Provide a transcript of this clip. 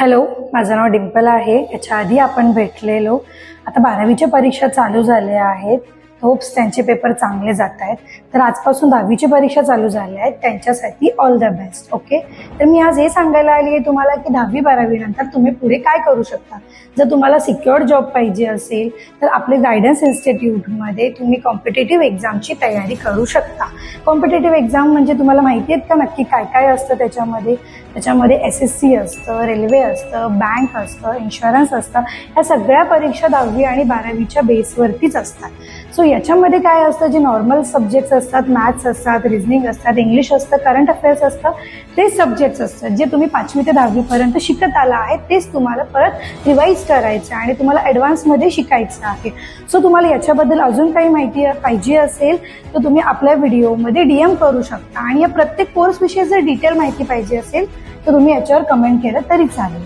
Hello माझं नाव डिम्पल आहे. याच्या आधी आपण भेटलेलो. आता बारावीच्या परीक्षा चालू झाल्या आहेत. होप्स त्यांचे पेपर चांगले जात आहेत. तर आजपासून दहावीची परीक्षा चालू झाल्या आहेत. त्यांच्यासाठी ऑल द बेस्ट ओके तर मी आज हे सांगायला आली आहे तुम्हाला की दहावी बारावी नंतर तुम्ही पुढे काय करू शकता? जर तुम्हाला सिक्युअर्ड जॉब पाहिजे असेल तर आपले गायडन्स इन्स्टिट्यूटमध्ये तुम्ही कॉम्पिटेटिव्ह एक्झामची तयारी करू शकता. कॉम्पिटेटिव्ह एक्झाम म्हणजे तुम्हाला माहिती आहेत का नक्की काय काय असतं त्याच्यामध्ये? त्याच्यामध्ये एस एस सी असतं रेल्वे असतं बँक असतं इन्शुरन्स असतं. या सगळ्या परीक्षा दहावी आणि बारावीच्या बेसवरतीच असतात. सो याच्यामध्ये काय असतं जे नॉर्मल सब्जेक्ट्स असतात मॅथ्स असतात रिझनिंग असतात इंग्लिश असतं करंट अफेअर्स असतं ते सब्जेक्ट्स असतात. जे तुम्ही पाचवी ते दहावीपर्यंत शिकत आला आहे तेच तुम्हाला परत रिवाईज करायचं आणि तुम्हाला ॲडव्हान्समध्ये शिकायचं आहे. सो तुम्हाला याच्याबद्दल अजून काही माहिती पाहिजे असेल तर तुम्ही आपल्या व्हिडिओमध्ये डी एम करू शकता. आणि या प्रत्येक कोर्सविषयी जर डिटेल माहिती पाहिजे असेल तर तुम्ही याच्यावर कमेंट केलं तरी चालेल.